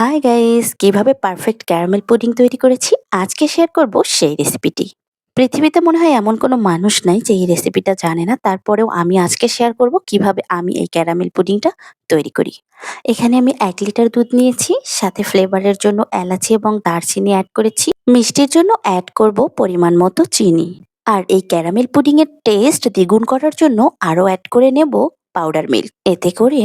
High guys কীভাবে perfect caramel pudding তৈরি করেছি? আজকে শেয়ার করব সেই রেসিপিটি পৃথিবীতে মনে হয় এমন কোনো মানুষ নাই যে এই রেসিপিটা জানে না। তারপরেও আমি আজকে শেয়ার করব কীভাবে আমি এই ক্যারামেল পুডিংটা তৈরি করি। এখানে আমি এক লিটার দুধ নিয়েছি, সাথে ফ্লেভারের জন্য এলাচি এবং দারচিনি অ্যাড করেছি। মিষ্টির জন্য অ্যাড করব পরিমাণ মতো চিনি। আর এই ক্যারামেল পুডিং এর টেস্ট দ্বিগুণ করার জন্য আরও অ্যাড করে নেব পাউডার মিল্ক এতে করে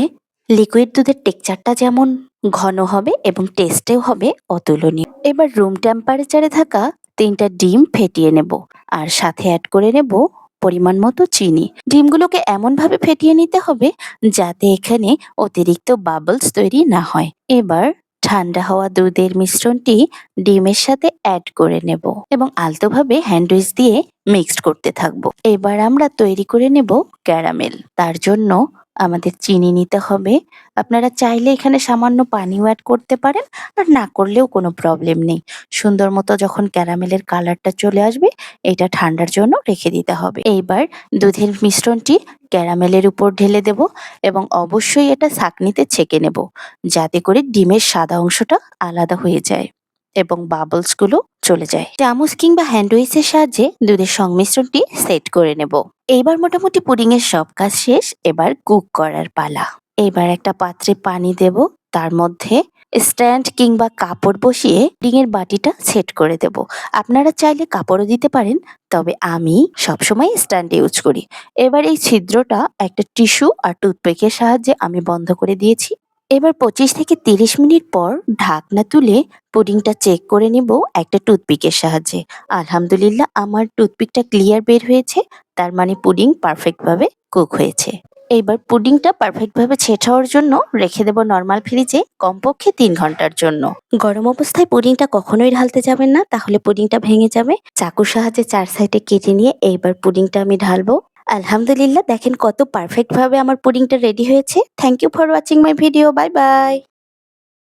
লিকুইড দুধের টেক্সচারটা যেমন ঘন হবে এবং টেস্টেও হবে অতুলনীয়। এবার রুম টেম্পারেচারে থাকা তিনটা ডিম ফেটিয়ে নেব আর সাথে অ্যাড করে নেব পরিমাণ মতো চিনি। ডিমগুলোকে এমনভাবে ফেটিয়ে নিতে হবে যাতে এখানে অতিরিক্ত বাবলস তৈরি না হয়। এবার ঠান্ডা হওয়া দুধের মিশ্রণটি ডিমের সাথে অ্যাড করে নেব এবং আলতোভাবে হ্যান্ডউইচ দিয়ে মিক্সড করতে থাকব। এবার আমরা তৈরি করে নেব ক্যারামেল তার জন্য আমাদের চিনি নিতে হবে। আপনারা চাইলে এখানে সামান্য পানিও অ্যাড করতে পারেন আর না করলেও কোনো প্রবলেম নেই। সুন্দর মতো যখন ক্যারামেলের কালারটা চলে আসবে, এটা ঠান্ডার জন্য রেখে দিতে হবে। এইবার দুধের মিশ্রণটি ক্যারামেলের উপর ঢেলে দেব এবং অবশ্যই এটা ছাঁকনিতে ছেঁকে নেব, যাতে করে ডিমের সাদা অংশটা আলাদা হয়ে যায়। এবং বাবলসগুলো চলে যায়। চামচ কিংবা হ্যান্ডউইচের সাহায্যে দুধের সংমিশ্রণটি সেট করে নেব। এইবার মোটামুটি পুডিং এর সব কাজ শেষ, এবার কুক করার পালা। এবার একটা পাত্রে পানি দেব, তার মধ্যে স্ট্যান্ড কিংবা কাপড় বসিয়ে ডিঙের বাটিটা সেট করে দেব। আপনারা চাইলে কাপড়ও দিতে পারেন, তবে আমি সবসময় স্ট্যান্ড ইউজ করি। এবার এই ছিদ্রটা একটা টিস্যু আর টুথপেকের সাহায্যে আমি বন্ধ করে দিয়েছি। এবার পঁচিশ থেকে তিরিশ মিনিট পর ঢাকনা তুলে পুডিংটা চেক করে নিব একটা টুথপিকের সাহায্যে। আলহামদুলিল্লাহ, আমার টুথপিকটা ক্লিয়ার বের হয়েছে। তার মানে পুডিং পারফেক্টভাবে কুক হয়েছে। এইবার পুডিংটা পারফেক্টভাবে ছেট হওয়ার জন্য রেখে দেবো নর্মাল ফ্রিজে কমপক্ষে তিন ঘণ্টার জন্য। গরম অবস্থায় পুডিংটা কখনোই ঢালতে যাবেন না, তাহলে পুডিংটা ভেঙে যাবে। চাকুর সাহায্যে চার সাইডে কেটে নিয়ে এইবার পুডিংটা আমি ঢালবো। আলহামদুলিল্লাহ, দেখেন কত পারফেক্টভাবে আমার পুডিংটা রেডি হয়েছে। Thank you for watching my video bye bye